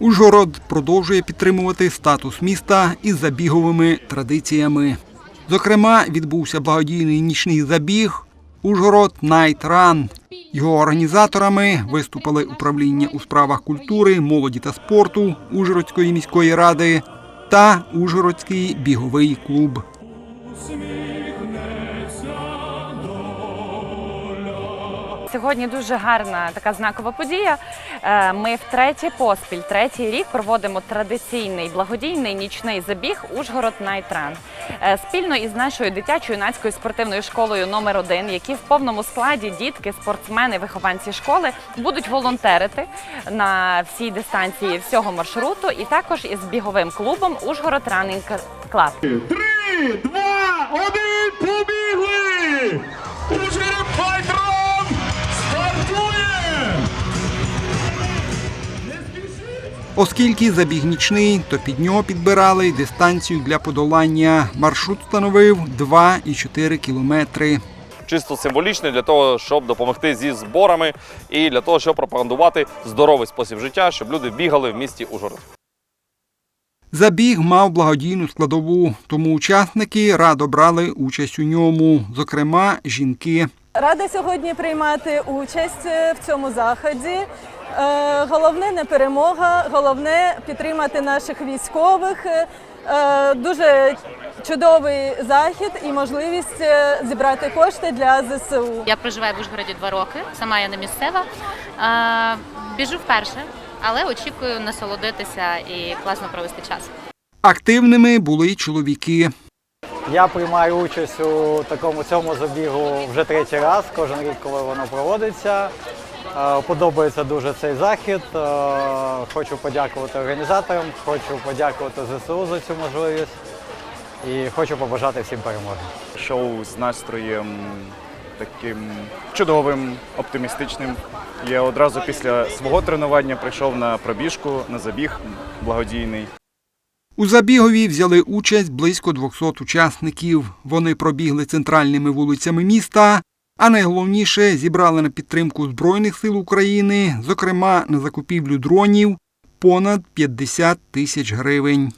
Ужгород продовжує підтримувати статус міста із забіговими традиціями. Зокрема, відбувся благодійний нічний забіг Ужгород Найт Ран. Його організаторами виступили управління у справах культури, молоді та спорту Ужгородської міської ради та Ужгородський біговий клуб. Сьогодні дуже гарна така знакова подія. Е, Ми втретє поспіль, третій рік проводимо традиційний благодійний нічний забіг Ужгород Найтран спільно із нашою дитячо-юнацькою спортивною школою номер 1 які в повному складі дітки, спортсмени, вихованці школи будуть волонтерити на всій дистанції всього маршруту, і також із біговим клубом Ужгород Ранінг Клаб. Три, два, один, Оскільки забіг нічний, то під нього підбирали дистанцію для подолання. Маршрут становив 2,4 кілометри. чисто символічний для того, щоб допомогти зі зборами і для того, щоб пропагандувати здоровий спосіб життя, щоб люди бігали в місті Ужгород. Забіг мав благодійну складову, тому учасники радо брали участь у ньому, зокрема жінки. Рада сьогодні приймати участь е, в цьому заході. Е, Головне не перемога, головне підтримати наших військових. Е, Дуже чудовий захід і можливість зібрати кошти для ЗСУ. Я проживаю в Ужгороді два роки, сама я не місцева. Біжу вперше, але очікую насолодитися і класно провести час. Активними були й чоловіки. Я приймаю участь у такому цьому забігу вже третій раз, кожен рік, коли воно проводиться. Е, Подобається дуже цей захід. Е, Хочу подякувати організаторам, хочу подякувати ЗСУ за цю можливість і хочу побажати всім перемоги. шоу з настроєм таким чудовим, оптимістичним. Я одразу після свого тренування прийшов на пробіжку, на забіг благодійний. У забігові взяли участь близько 200 учасників. Вони пробігли центральними вулицями міста, а найголовніше зібрали на підтримку Збройних сил України, зокрема на закупівлю дронів, понад 50 тисяч гривень.